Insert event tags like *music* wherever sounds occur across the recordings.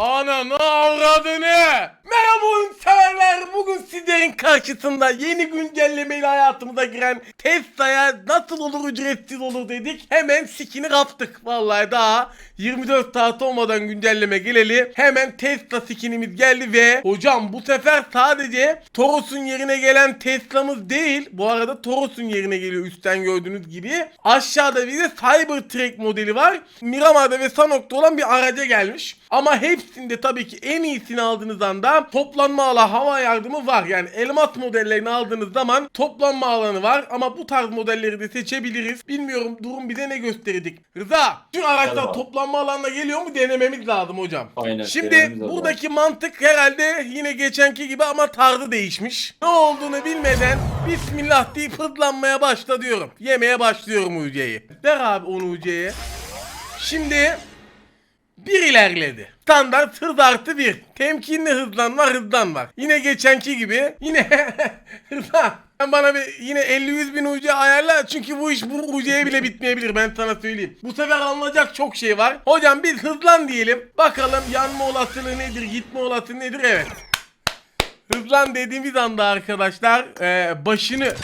Ananı avradını. Merhaba oyun severler. Bugün sizlerin karşısında yeni güncellemeyle hayatımıza giren Tesla'ya nasıl olur ücretsiz olur dedik. Hemen skin'i kaptık. Vallahi daha 24 saat olmadan güncelleme geleli. Hemen Tesla skinimiz geldi ve hocam bu sefer sadece Toros'un yerine gelen Tesla'mız değil. Bu arada Toros'un yerine geliyor üstten gördüğünüz gibi. Aşağıda bir de Cybertruck modeli var. Miramar'da ve Sanok'ta olan bir araca gelmiş. Ama hepsinde tabii ki en iyisini aldığınız anda toplanma alanı hava yardımı var. Yani elmas modellerini aldığınız zaman toplanma alanı var. Ama bu tarz modelleri de seçebiliriz. Bilmiyorum durum bize ne gösterecek. Rıza şu araçlar toplanma alanına geliyor mu denememiz lazım hocam. Aynen, Şimdi denememiz lazım. buradaki mantık herhalde yine geçenki gibi ama tarzı değişmiş. Ne olduğunu bilmeden Bismillah deyip hızlanmaya başla diyorum. Yemeye başlıyorum UC'yi. Ver abi onu UC'ye. Şimdi bir ilerledi. Standart hız artı bir. Temkinli hızlan var hızlan var. Yine geçenki gibi yine *laughs* hızlan. Sen bana bir yine 50-100 bin UC ayarla çünkü bu iş bu UC'ye bile bitmeyebilir ben sana söyleyeyim. Bu sefer alınacak çok şey var. Hocam biz hızlan diyelim. Bakalım yanma olasılığı nedir gitme olasılığı nedir evet. Hızlan dediğimiz anda arkadaşlar eee, başını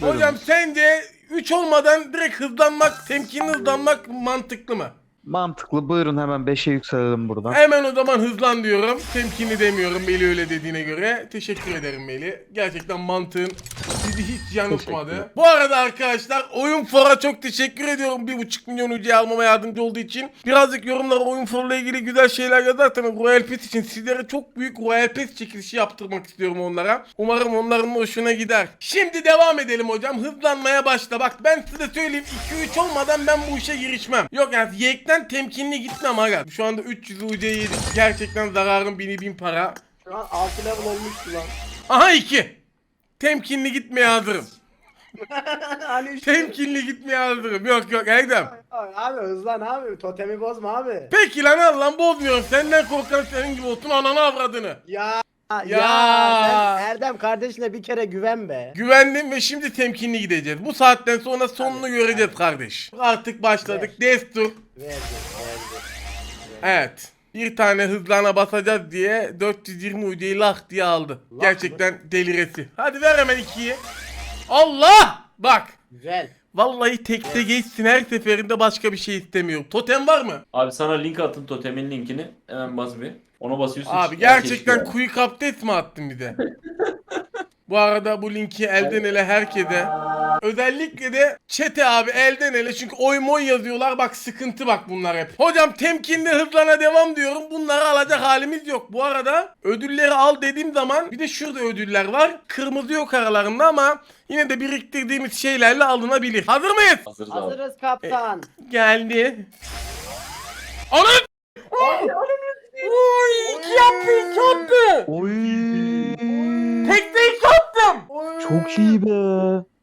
Hocam sence 3 olmadan direkt hızlanmak, temkinli hızlanmak mantıklı mı? Mantıklı. Buyurun hemen 5'e yükselelim buradan. Hemen o zaman hızlan diyorum. Temkinli demiyorum Meli öyle dediğine göre. Teşekkür ederim Meli. Gerçekten mantığın bizi hiç yanıltmadı. Bu arada arkadaşlar Oyun For'a çok teşekkür ediyorum. 1.5 milyon UC almama yardımcı olduğu için. Birazcık yorumlara Oyun For'la ilgili güzel şeyler yazarsanız Royal Pass için sizlere çok büyük Royal Pass çekilişi yaptırmak istiyorum onlara. Umarım onların da hoşuna gider. Şimdi devam edelim hocam. Hızlanmaya başla. Bak ben size söyleyeyim 2-3 olmadan ben bu işe girişmem. Yok yani yekten temkinli gitmem aga. Şu anda 300 UC yedik. Gerçekten zararım bini bin para. Şu an 6 level olmuştu lan. Aha 2. Temkinli gitmeye hazırım. *laughs* hani işte. Temkinli gitmeye hazırım. Yok yok Erdem. Abi, abi hızlan abi. Totemi bozma abi. Peki lan al lan bozmuyorum. Senden korkan senin gibi olsun ananı avradını. Ya. Ya. Ya. sen Erdem kardeşine bir kere güven be. Güvendim ve şimdi temkinli gideceğiz. Bu saatten sonra sonunu göreceğiz kardeş. Artık başladık. Destur. Verdi. Verdi. Evet. Bir tane hızlana basacağız diye 420 uyduyu lak diye aldı. Lak Gerçekten deliresi. Hadi ver hemen ikiyi. Allah! Bak. Güzel. Vallahi tekte geçsin her seferinde başka bir şey istemiyorum. Totem var mı? Abi sana link attım totemin linkini. Hemen bas bir. Ona basıyorsun. Abi gerçekten quick update mi attın bir de? *laughs* Bu arada bu linki elden ele herkese. Özellikle de çete abi elden ele çünkü oy moy yazıyorlar bak sıkıntı bak bunlar hep. Hocam temkinli hızlana devam diyorum bunları alacak halimiz yok. Bu arada ödülleri al dediğim zaman bir de şurada ödüller var. Kırmızı yok aralarında ama yine de biriktirdiğimiz şeylerle alınabilir. Hazır mıyız? Hazırız abi. Hazırız kaptan. Geldi. Ana! Oy! İki yaptı, iki yaptı. Oy. Tekte iki attım. Çok iyi be.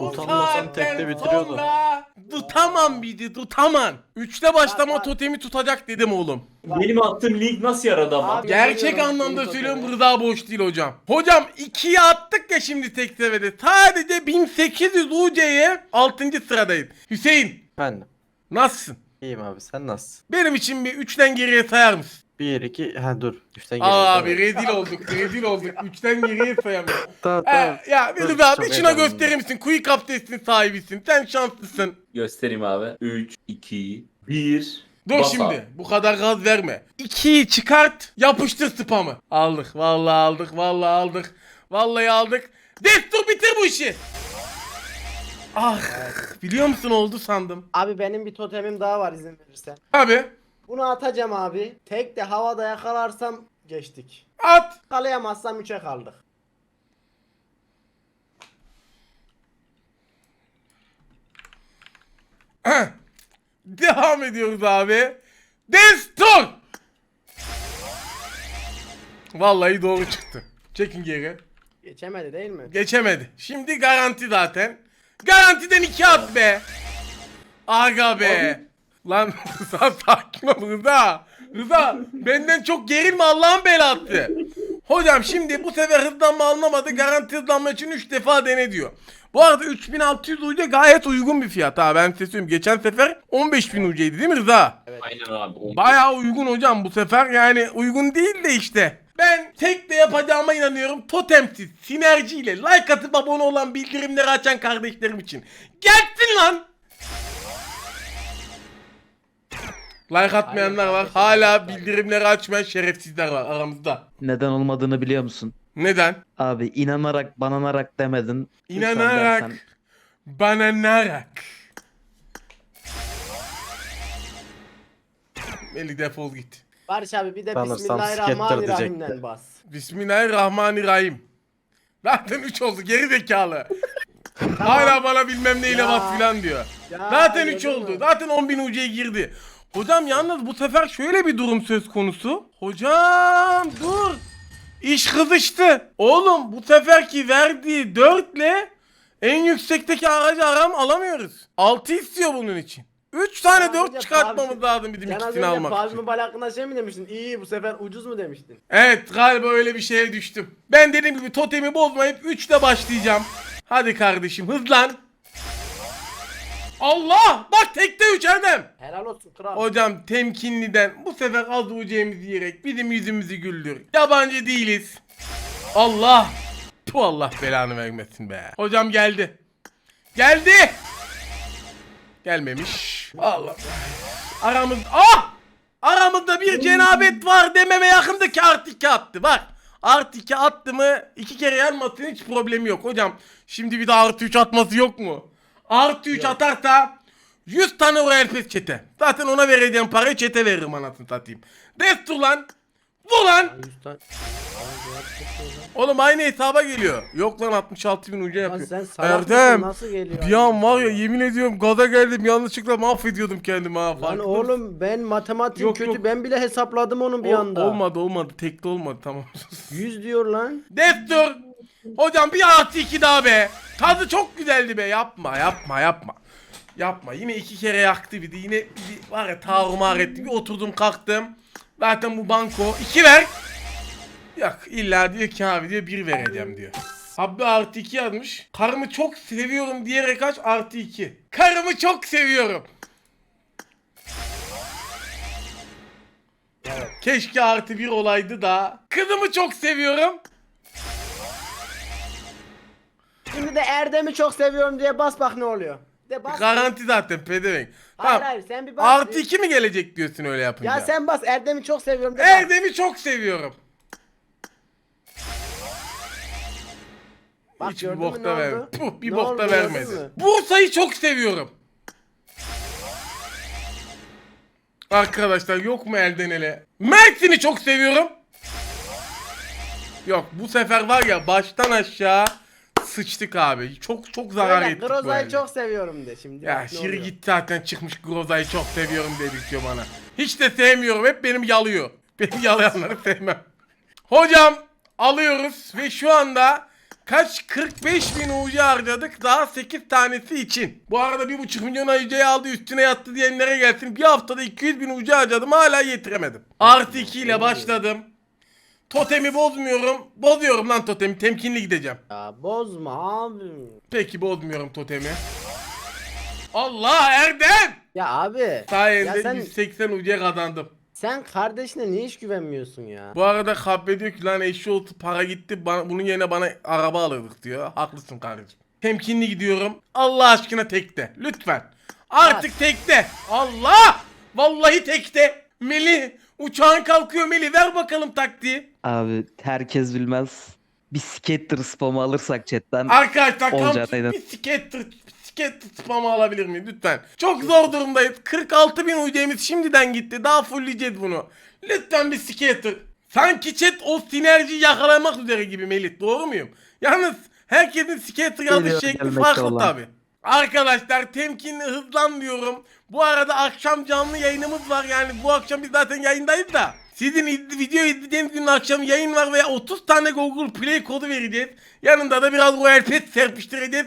Bu Utanmasam saatten tekte bitiriyordu. sonra tutamam bizi tutamam. Üçte başlama totemi tutacak dedim oğlum. Benim attığım link nasıl yaradı ama? Abi- Gerçek Görüyorum, anlamda söylüyorum. Rıza boş değil hocam. Hocam ikiye attık ya şimdi tek seviyede. Sadece 1800 UC'ye 6. sıradayım. Hüseyin Efendim. nasılsın? İyiyim abi sen nasılsın? Benim için bir 3'ten geriye sayar mısın? 1 2 ha dur. 3'ten geliyor. Aa abi tamam. rezil olduk rezil olduk. *laughs* 3'ten geriye sayamıyorum. Tamam *laughs* tamam. Ee, ya bir Dur, Rıza çok bir şuna heyecanlıyım. gösterir misin? Quick Update'in sahibisin. Sen şanslısın. Göstereyim abi. 3, 2, 1. Dur Bas şimdi. abi. Bu kadar gaz verme. 2'yi çıkart. Yapıştır spamı. Aldık. Vallahi aldık. Vallahi aldık. Vallahi aldık. Destur bitir bu işi. Ah. Biliyor musun oldu sandım. Abi benim bir totemim daha var izin verirsen. Abi. Bunu atacağım abi. Tek de havada yakalarsam geçtik. At. Yakalayamazsam 3'e kaldık. *clears throat* Devam ediyoruz abi. Destur. Vallahi doğru çıktı. Çekin geri. Geçemedi değil mi? Geçemedi. Şimdi garanti zaten. Garantiden iki at be. Aga be. Lan *laughs* Rıza sakin ol Rıza. Rıza benden çok gerilme Allah'ın belası. Hocam şimdi bu sefer hızlanma alınamadı. Garanti hızlanma için 3 defa dene diyor. Bu arada 3600 UC gayet uygun bir fiyat ha ben size söyleyeyim. Geçen sefer 15000 UC'ydi değil mi Rıza? Evet Aynen abi. Bayağı uygun hocam bu sefer yani uygun değil de işte. Ben tek de yapacağıma inanıyorum. Totemsiz, sinerjiyle like atıp abone olan bildirimleri açan kardeşlerim için. Gelsin lan! Like atmayanlar var. Hala bildirimleri açmayan şerefsizler var aramızda. Neden olmadığını biliyor musun? Neden? Abi inanarak bananarak demedin. Lütfen İnanarak, dersen- bananarak. Melih defol git. Barış abi bir de Sanırsam Bismillahirrahmanirrahim'den bas. Bismillahirrahmanirrahim. Zaten 3 oldu geri zekalı. *laughs* Hala bana bilmem neyle Ya. bas filan diyor. Ya, Zaten 3 gördün oldu. mü? Zaten 10.000 UC'ye girdi. Hocam yalnız bu sefer şöyle bir durum söz konusu. Hocam dur. İş kızıştı. Oğlum bu seferki verdiği 4 ile en yüksekteki aracı aram alamıyoruz. 6 istiyor bunun için. 3 tane Ya 4 hocam, çıkartmamız Pavi- lazım bizim Sen az ikisini önce almak için. Palmi Bal hakkında şey mi demiştin? İyi bu sefer ucuz mu demiştin? Evet galiba öyle bir şeye düştüm. Ben dediğim gibi totemi bozmayıp 3'te başlayacağım. Hadi kardeşim hızlan. Allah! Bak tekte 3 Erdem. Helal olsun kral. Hocam temkinliden bu sefer az ucağımızı yiyerek bizim yüzümüzü güldür. Yabancı değiliz. Allah! Tu Allah belanı vermesin be. Hocam geldi. Geldi! Gelmemiş. Allah. Aramız... Ah! Aramızda bir cenabet var dememe yakındaki artı 2 attı. Bak. Artı 2 attı mı iki kere yanmasın hiç problemi yok. Hocam şimdi bir de artı 3 atması yok mu? Artı 3 atarsa 100 tane Royal Pass çete. Zaten ona vereceğim parayı çete veririm anasını satayım. Destur lan. Bu lan. Oğlum aynı hesaba geliyor. Yok lan 66 bin uca yapıyor. sen salak mısın? Erdem. Nasıl geliyor? Bir an var ya yemin ediyorum gaza geldim yanlışlıkla mahvediyordum kendimi ha. Lan farkında oğlum ben matematiğim Yok, kötü yok. ben bile hesapladım onun bir Ol- anda. Olmadı olmadı tekte olmadı tamam. 100 diyor lan. Destur. Hocam bir artı iki daha be. Tadı çok güzeldi be yapma yapma yapma. Yapma yine iki kere yaktı bir de yine bir var ya tarumar etti bir oturdum kalktım. Zaten bu banko iki ver. Yok illa diyor ki abi diyor bir vereceğim diyor. Abi artı iki yazmış. Karımı çok seviyorum diyerek kaç artı iki. Karımı çok seviyorum. Keşke artı bir olaydı da. Kızımı çok seviyorum. Şimdi de Erdem'i çok seviyorum diye bas bak ne oluyor. De bas. Garanti zaten pedevenk. Hayır Tamam. hayır sen bir bas. Artı bir. 2 mi gelecek diyorsun öyle yapınca? Ya sen bas Erdem'i çok seviyorum de bas. Erdem'i çok seviyorum. Bak, Hiç bir gördün mü bokta ne ver. oldu? Puh, bir Ne bokta oldu, gördün vermedi. mü? Bursa'yı çok seviyorum. Arkadaşlar yok mu elden ele? Mersin'i çok seviyorum. Yok bu sefer var ya baştan aşağı sıçtık abi. Çok çok zarar Öyle, ettik Groza'yı çok seviyorum de şimdi. Ya bak ne şiri oluyor. git zaten çıkmış Groza'yı çok seviyorum dedik diyor bana. Hiç de sevmiyorum hep benim yalıyor. *laughs* Benim yalayanları sevmem. Hocam alıyoruz ve şu anda kaç 45 bin UC harcadık daha 8 tanesi için. Bu arada 1,5 milyon UC'yi aldı üstüne yattı diyenlere gelsin. Bir haftada 200 bin UC harcadım hala yetiremedim. Artı 2 ile başladım. Totemi bozmuyorum. Bozuyorum lan totemi. Temkinli gideceğim. Ya bozma abi. Peki bozmuyorum totemi. Allah Erdem! Ya abi. Sayende ya sen, 180 UC kazandım. sen kardeşine niye hiç güvenmiyorsun ya? Bu arada Kabbe diyor ki lan eşi oldu para gitti bana, bunun yerine bana araba alırdık diyor. Haklısın kardeşim. Temkinli gidiyorum. Allah aşkına tekte. Lütfen. Artık tekte. Allah! Vallahi tekte. Meli uçağın kalkıyor Meli ver bakalım taktiği. Abi herkes bilmez. Bir skater spamı alırsak chatten Arkadaşlar Olacak, kamp aynen. bir skater skater spamı alabilir miyim lütfen? Çok zor durumdayız. 46 bin UC'miz şimdiden gitti. Daha fullleyeceğiz bunu. Lütfen bir skater. Sanki chat o sinerjiyi yakalamak üzere gibi Melih. Doğru muyum? Yalnız herkesin skater yazış şekli farklı olan. tabi. Arkadaşlar temkinli hızlan diyorum. Bu arada akşam canlı yayınımız var yani bu akşam biz zaten yayındayız da. Sizin iz- video izleyeceğiniz günün akşam yayın var ve 30 tane Google Play kodu vereceğiz. Yanında da biraz Royal Pass serpiştireceğiz.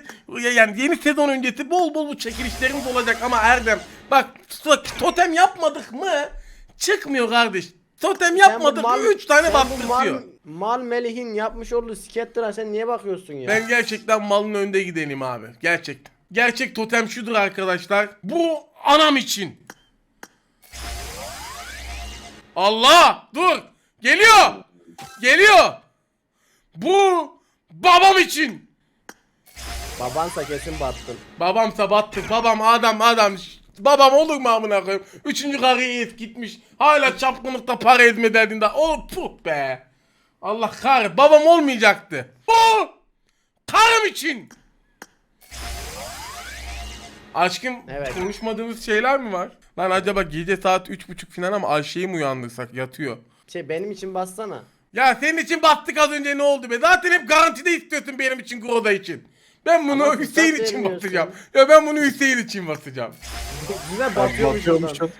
Yani yeni sezon öncesi bol bol bu çekilişlerimiz olacak ama Erdem bak to- totem yapmadık mı çıkmıyor kardeş. Totem yapmadık mı mal- 3 tane bastırtıyor. Mal, Melih'in yapmış olduğu sketter'a sen niye bakıyorsun ya? Ben gerçekten malın önde gidenim abi. Gerçekten. Gerçek totem şudur arkadaşlar. Bu anam için. Allah dur. Geliyor. Geliyor. Bu babam için. Babansa kesin battın. Babamsa battı. Babam adam adam. Babam olur mu amına koyayım? Üçüncü karıyı es gitmiş. Hala çapkınlıkta para ezme derdinde. O puh be. Allah kahret. Babam olmayacaktı. Bu karım için. Aşkım Evet. konuşmadığımız şeyler mi var? Lan acaba gece saat üç buçuk falan ama Ayşe'yi mi uyandırsak yatıyor. Şey benim için bassana. Ya senin için battık az önce ne oldu be? Zaten hep garantide istiyorsun benim için Groda için. Ben bunu Ama Hüseyin fırsat için vermiyorsun. basacağım. Ya ben bunu Hüseyin için basacağım. Yine batıyormuş. Bakıyormuşum.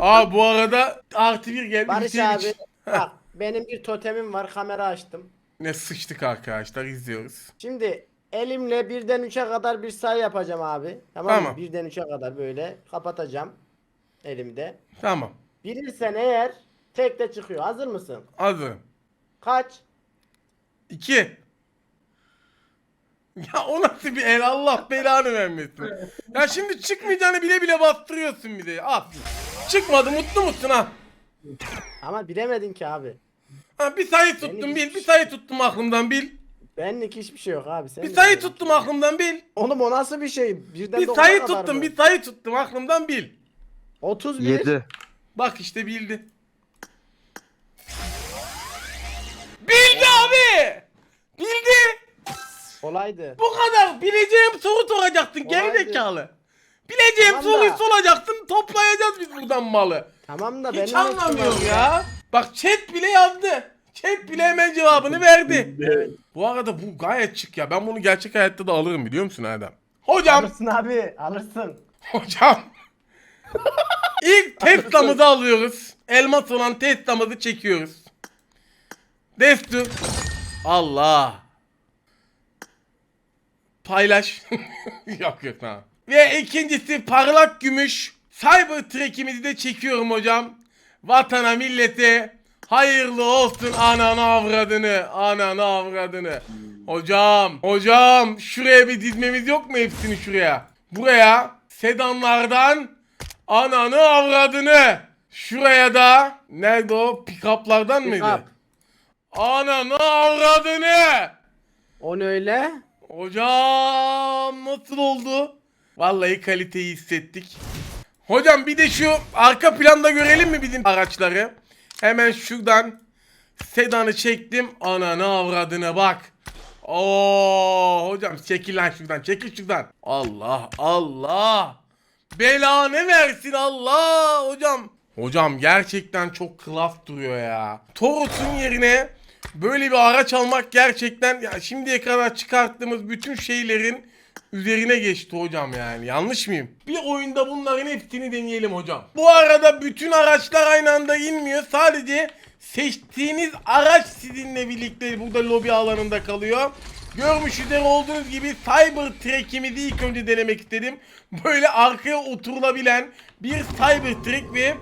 Aa bu arada artı bir geldi Barış Hüseyin abi için. bak benim bir totemim var kamera açtım. Ne sıçtık arkadaşlar izliyoruz. Şimdi elimle birden 3'e kadar bir sayı yapacağım abi. Tamam, Tamam. mı? Birden 3'e kadar böyle kapatacağım elimde. Tamam. Bilirsen eğer tek de çıkıyor. Hazır mısın? Hazırım. Kaç? İki. Ya o nasıl bir el Allah belanı vermesin. Ya şimdi çıkmayacağını bile bile bastırıyorsun bir de. Al. Çıkmadı mutlu musun ha? Ama bilemedin ki abi. Ha bir sayı tuttum bil. Bir sayı tuttum aklımdan bil. Benlik hiçbir şey yok abi. Sen Bir de sayı benlik. tuttum aklımdan bil. Oğlum o nasıl bir şey? Birden Bir dokuna sayı kadar tuttum, mı? bir sayı tuttum aklımdan bil. 31. 7. Bak işte bildi. Bildi abi. Bildi. Olaydı. Bu kadar. Bileceğim soru soracaktın Kolaydı. gerizekalı. Bileceğim Tamam soruyu da- soracaksın toplayacağız biz buradan malı. Tamam da Hiç benim anlamıyorum ya. Bak chat bile yazdı. Chat bile hemen cevabını verdi. Evet. Bu arada bu gayet çık ya. Ben bunu gerçek hayatta da alırım biliyor musun Erdem? Hocam. Alırsın abi alırsın. Hocam. İlk Tesla'mızı alıyoruz. Elmas olan Tesla'mızı çekiyoruz. Destur. Allah. Paylaş. *laughs* yok yok tamam. Ve ikincisi parlak gümüş. Cyber Trek'imizi de çekiyorum hocam. Vatana millete hayırlı olsun ananı avradını. Ananı avradını. Hocam. Hocam şuraya bir dizmemiz yok mu hepsini şuraya? Buraya sedanlardan ananı avradını. Şuraya da nerede o pick-up'lardan mıydı? Pick-up. Ananı avradını. O ne öyle? Hocam nasıl oldu? Vallahi kaliteyi hissettik. Hocam bir de şu arka planda görelim mi bizim araçları? Hemen şuradan sedanı çektim. Ananı avradına bak. Oo hocam çekil lan şuradan çekil şuradan. Allah Allah. Belanı versin Allah hocam. Hocam gerçekten çok klas duruyor ya. Toros'un yerine böyle bir araç almak gerçekten ya şimdiye kadar çıkarttığımız bütün şeylerin üzerine geçti hocam yani. Yanlış mıyım? Bir oyunda bunların hepsini deneyelim hocam. Bu arada bütün araçlar aynı anda inmiyor. Sadece seçtiğiniz araç sizinle birlikte burada lobi alanında kalıyor. Görmüş üzere olduğunuz gibi Cyber Trek'imizi ilk önce denemek istedim. Böyle arkaya oturulabilen bir Cyber Trek ve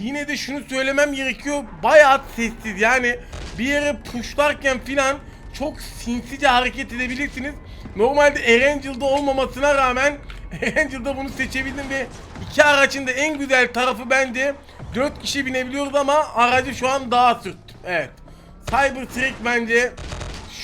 yine de şunu söylemem gerekiyor. Bayağı sessiz yani bir yere pushlarken filan çok sinsice hareket edebilirsiniz. Normalde Erangel'da olmamasına rağmen *laughs* Erangel'da bunu seçebildim ve iki aracın da en güzel tarafı bence 4 kişi binebiliyoruz ama aracı şu an daha sürttüm. Evet. Cyber Trek bence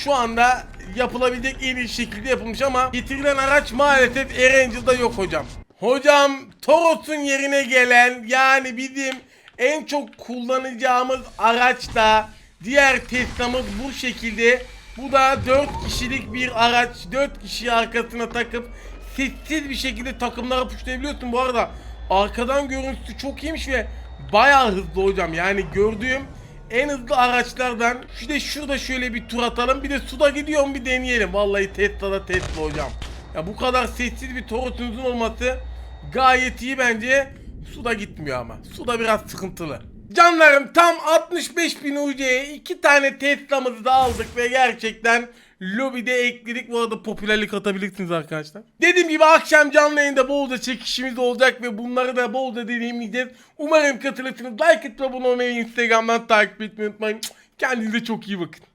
şu anda yapılabilecek en iyi şekilde yapılmış ama getirilen araç maalesef Erangel'da yok hocam. Hocam Toros'un yerine gelen yani bizim en çok kullanacağımız araç da diğer Tesla'mız bu şekilde. Bu da 4 kişilik bir araç. 4 kişiyi arkasına takıp sessiz bir şekilde takımlara puşlayabiliyorsun. Bu arada arkadan görüntüsü çok iyiymiş ve bayağı hızlı hocam. Yani gördüğüm en hızlı araçlardan. Şu de şurada şöyle bir tur atalım. Bir de suda gidiyor mu bir deneyelim. Vallahi Tesla'da Tesla hocam. Ya bu kadar sessiz bir Toros'unuzun olması gayet iyi bence. Suda gitmiyor ama. Suda biraz sıkıntılı. Canlarım tam 65 bin UC'ye iki tane Tesla'mızı da aldık ve gerçekten lobide ekledik. Bu arada popülerlik atabilirsiniz arkadaşlar. Dediğim gibi akşam canlı yayında bolca çekişimiz olacak ve bunları da bolca deneyimleyeceğiz. Umarım katılırsınız. Like atıp abone olmayı Instagram'dan takip etmeyi unutmayın. Kendinize çok iyi bakın.